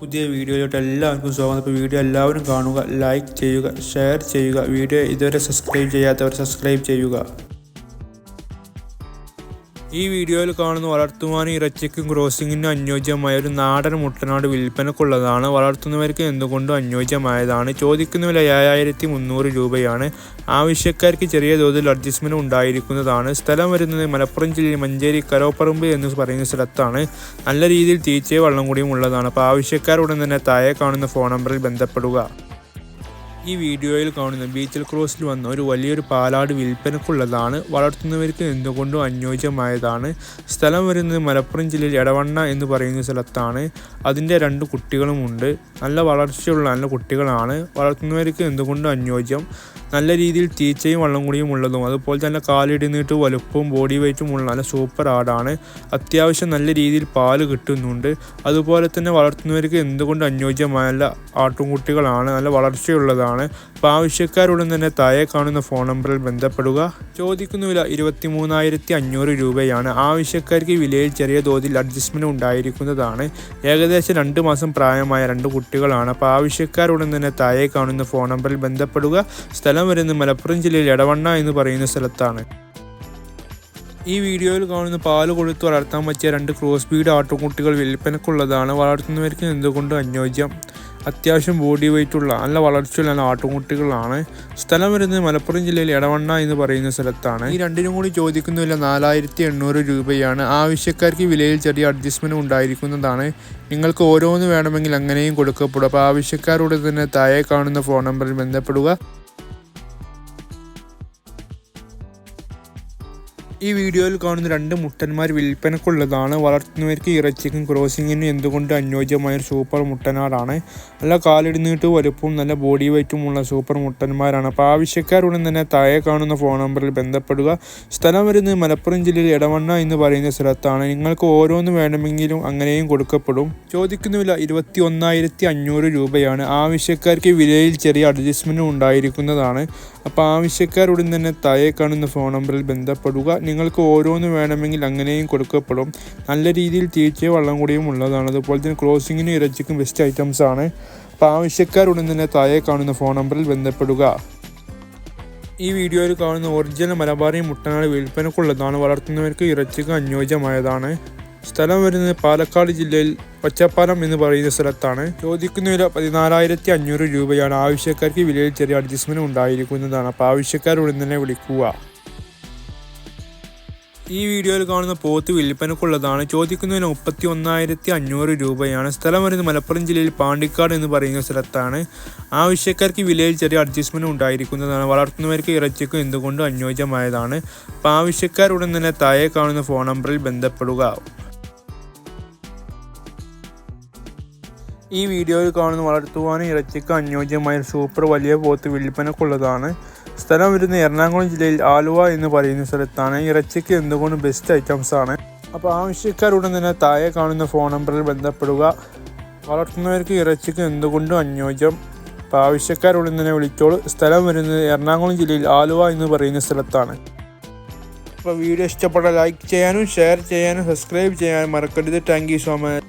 പുതിയ വീഡിയോയിലോട്ട് എല്ലാവർക്കും സ്വാഗതം. ഇപ്പോൾ വീഡിയോ എല്ലാവരും കാണുക ലൈക്ക് ചെയ്യുക ഷെയർ ചെയ്യുക. വീഡിയോ ഇതുവരെ സബ്സ്ക്രൈബ് ചെയ്യാത്തവർ സബ്സ്ക്രൈബ് ചെയ്യുക. ഈ വീഡിയോയിൽ കാണുന്ന വളർത്തുവാനും ഇറച്ചിക്കും ക്രോസിങ്ങിനും അനുയോജ്യമായ ഒരു നാടൻ മുട്ടനാട് വിൽപ്പനക്കുള്ളതാണ് വളർത്തുന്നവർക്ക് എന്തുകൊണ്ടും അനുയോജ്യമായതാണ്. ചോദിക്കുന്ന വില ഏഴായിരത്തി മുന്നൂറ് രൂപയാണ്. ആവശ്യക്കാർക്ക് ചെറിയ തോതിൽ അഡ്ജസ്റ്റ്മെന്റ് ഉണ്ടായിരിക്കുന്നതാണ്. സ്ഥലം വരുന്നത് മലപ്പുറം ജില്ലയിൽ മഞ്ചേരി കരോപ്പറമ്പ് എന്ന് പറയുന്ന സ്ഥലത്താണ്. നല്ല രീതിയിൽ തീറ്റയും വെള്ളം കൂടിയും ഉള്ളതാണ്. അപ്പോൾ ആവശ്യക്കാരുടൻ തന്നെ താഴെ കാണുന്ന ഫോൺ നമ്പറിൽ ബന്ധപ്പെടുക. ഈ വീഡിയോയിൽ കാണുന്ന ബീച്ചിൽ ക്രോസിൽ വന്ന ഒരു വലിയൊരു പാലാട് വിൽപ്പനക്കുള്ളതാണ് വളർത്തുന്നവർക്ക് എന്തുകൊണ്ടും അനുയോജ്യമായതാണ്. സ്ഥലം വരുന്നത് മലപ്പുറം ജില്ലയിൽ എടവണ്ണ എന്ന് പറയുന്ന സ്ഥലത്താണ്. അതിന്റെ രണ്ട് കുട്ടികളുമുണ്ട്. നല്ല വളർച്ചയുള്ള നല്ല കുട്ടികളാണ്. വളർത്തുന്നവർക്ക് എന്തുകൊണ്ടും അനുയോജ്യം. നല്ല രീതിയിൽ തീച്ചയും വള്ളം കൂടിയും ഉള്ളതും അതുപോലെ തന്നെ കാലിടുന്നിട്ട് വലുപ്പവും ബോഡി വെയിറ്റും ഉള്ള നല്ല സൂപ്പർ ആടാണ് അത്യാവശ്യം നല്ല രീതിയിൽ പാൽ കിട്ടുന്നുണ്ട്. അതുപോലെ തന്നെ വളർത്തുന്നവർക്ക് എന്തുകൊണ്ട് അനുയോജ്യമായ നല്ല ആട്ടുംകുട്ടികളാണ് നല്ല വളർച്ചയുള്ളതാണ്. അപ്പോൾ ആവശ്യക്കാരുടൻ തന്നെ താഴെ കാണുന്ന ഫോൺ നമ്പറിൽ ബന്ധപ്പെടുക. ചോദിക്കുന്ന വില ഇരുപത്തി മൂന്നായിരത്തി അഞ്ഞൂറ് രൂപയാണ്. ആവശ്യക്കാർക്ക് വിലയിൽ ചെറിയ തോതിൽ അഡ്ജസ്റ്റ്മെന്റ് ഉണ്ടായിരിക്കുന്നതാണ്. ഏകദേശം രണ്ട് മാസം പ്രായമായ രണ്ട് കുട്ടികളാണ്. അപ്പോൾ ആവശ്യക്കാരുടൻ തന്നെ താഴെ കാണുന്ന ഫോൺ നമ്പറിൽ ബന്ധപ്പെടുക. സ്ഥലം വരുന്നത് മലപ്പുറം ജില്ലയിൽ എടവണ്ണ എന്ന് പറയുന്ന സ്ഥലത്താണ്. ഈ വീഡിയോയിൽ കാണുന്ന പാൽ കൊടുത്ത് വളർത്താൻ പറ്റിയ രണ്ട് ക്രോസ് ബീഡ് ആട്ടുകുട്ടികൾ വിൽപ്പനക്കുള്ളതാണ്. വളർത്തുന്നവർക്ക് എന്തുകൊണ്ട് അനുയോജ്യം? അത്യാവശ്യം ബോഡി വെയിറ്റ് ഉള്ള നല്ല വളർച്ചയുള്ള ആട്ടുകുട്ടികളാണ്. സ്ഥലം വരുന്നത് മലപ്പുറം ജില്ലയിൽ എടവണ്ണ എന്ന് പറയുന്ന സ്ഥലത്താണ്. ഈ രണ്ടിനും കൂടി ചോദിക്കുന്ന വില നാലായിരത്തി എണ്ണൂറ് രൂപയാണ്. ആവശ്യക്കാർക്ക് വിലയിൽ ചെറിയ അഡ്ജസ്റ്റ്മെന്റ് ഉണ്ടായിരിക്കുന്നതാണ്. നിങ്ങൾക്ക് ഓരോന്ന് വേണമെങ്കിൽ അങ്ങനെയും കൊടുക്കപ്പെടും. അപ്പോൾ ആവശ്യക്കാരോട് തന്നെ താഴെ കാണുന്ന ഫോൺ നമ്പറിൽ ബന്ധപ്പെടുക. ഈ വീഡിയോയിൽ കാണുന്ന രണ്ട് മുട്ടന്മാർ വിൽപ്പനക്കുള്ളതാണ്. വളർത്തുന്നവർക്ക് ഇറച്ചിക്കും ക്രോസിങ്ങിനും എന്തുകൊണ്ട് അനുയോജ്യമായ ഒരു സൂപ്പർ മുട്ടനാടാണ്? നല്ല കാലിടുന്നിട്ട് വലുപ്പവും നല്ല ബോഡി വെയ്റ്റുമുള്ള സൂപ്പർ മുട്ടന്മാരാണ്. അപ്പോൾ ആവശ്യക്കാരുടൻ തന്നെ താഴെ കാണുന്ന ഫോൺ നമ്പറിൽ ബന്ധപ്പെടുക. സ്ഥലം വരുന്നത് മലപ്പുറം ജില്ലയിൽ ഇടവണ്ണ എന്ന് പറയുന്ന സ്ഥലത്താണ്. നിങ്ങൾക്ക് ഓരോന്ന് വേണമെങ്കിലും അങ്ങനെയും കൊടുക്കപ്പെടും. ചോദിക്കുന്ന വില ഇരുപത്തി ഒന്നായിരത്തി അഞ്ഞൂറ് രൂപയാണ്. ആവശ്യക്കാർക്ക് വിലയിൽ ചെറിയ അഡ്ജസ്റ്റ്മെന്റും ഉണ്ടായിരിക്കുന്നതാണ്. അപ്പോൾ ആവശ്യക്കാരുടൻ തന്നെ താഴെ കാണുന്ന ഫോൺ നമ്പറിൽ ബന്ധപ്പെടുക. നിങ്ങൾക്ക് ഓരോന്ന് വേണമെങ്കിൽ അങ്ങനെയും കൊടുക്കപ്പെടും. നല്ല രീതിയിൽ തീറ്റയും വള്ളം കൂടിയും ഉള്ളതാണ്. അതുപോലെ തന്നെ ക്രോസിങ്ങിനും ഇറച്ചിക്കും ബെസ്റ്റ് ഐറ്റംസ് ആണ്. അപ്പോൾ ആവശ്യക്കാരുടൻ തന്നെ താഴെ കാണുന്ന ഫോൺ നമ്പറിൽ ബന്ധപ്പെടുക. ഈ വീഡിയോയിൽ കാണുന്ന ഒറിജിനൽ മലബാറി മുട്ടനാട് വിൽപ്പനക്കുള്ളതാണ്. വളർത്തുന്നവർക്ക് ഇറച്ചിക്ക് അനുയോജ്യമായതാണ്. സ്ഥലം വരുന്നത് പാലക്കാട് ജില്ലയിൽ ഒച്ചപ്പാലം എന്ന് പറയുന്ന സ്ഥലത്താണ്. ചോദിക്കുന്ന വില പതിനാലായിരത്തി അഞ്ഞൂറ് രൂപയാണ്. ആവശ്യക്കാർക്ക് വിലയിൽ ചെറിയ അഡ്ജസ്റ്റ്മെന്റ് ഉണ്ടായിരിക്കുന്നതാണ്. അപ്പോൾ ആവശ്യക്കാരുടൻ തന്നെ വിളിക്കുക. ഈ വീഡിയോയിൽ കാണുന്ന പോത്ത് വിൽപ്പനക്കുള്ളതാണ്. ചോദിക്കുന്നതിന് മുപ്പത്തി ഒന്നായിരത്തി അഞ്ഞൂറ് രൂപയാണ്. സ്ഥലം വരുന്നത് മലപ്പുറം ജില്ലയിൽ പാണ്ടിക്കാട് എന്ന് പറയുന്ന സ്ഥലത്താണ്. ആവശ്യക്കാർക്ക് വിലയിൽ ചെറിയ അഡ്ജസ്റ്റ്മെന്റ് ഉണ്ടായിരിക്കുന്നതാണ്. വളർത്തുന്നവർക്ക് ഇറച്ചിക്കും എന്തുകൊണ്ടും അനുയോജ്യമായതാണ്. അപ്പോൾ ആവശ്യക്കാരുടൻ തന്നെ താഴെ കാണുന്ന ഫോൺ നമ്പറിൽ ബന്ധപ്പെടുക. ഈ വീഡിയോയിൽ കാണുന്ന വളർത്തുവാനും ഇറച്ചിക്ക് അനുയോജ്യമായ സൂപ്പർ വലിയ പോത്ത് വിൽപ്പനക്കുള്ളതാണ്. സ്ഥലം വരുന്ന എറണാകുളം ജില്ലയിൽ ആലുവ എന്ന് പറയുന്ന സ്ഥലത്താണ് ഇറച്ചിക്ക് എന്തുകൊണ്ടും ബെസ്റ്റ് ഐറ്റംസ് ആണ്. അപ്പോൾ ആവശ്യക്കാരുടൻ തന്നെ താഴെ കാണുന്ന ഫോൺ നമ്പറിൽ ബന്ധപ്പെടുക. വളർത്തുന്നവർക്ക് ഇറച്ചിക്ക് എന്തുകൊണ്ടും അനുയോജ്യം? അപ്പോൾ ആവശ്യക്കാരുടൻ തന്നെ വിളിച്ചോളൂ. സ്ഥലം വരുന്നത് എറണാകുളം ജില്ലയിൽ ആലുവ എന്ന് പറയുന്ന സ്ഥലത്താണ്. അപ്പോൾ വീഡിയോ ഇഷ്ടപ്പെട്ട ലൈക്ക് ചെയ്യാനും ഷെയർ ചെയ്യാനും സബ്സ്ക്രൈബ് ചെയ്യാനും മറക്കരുത്. Thank you so much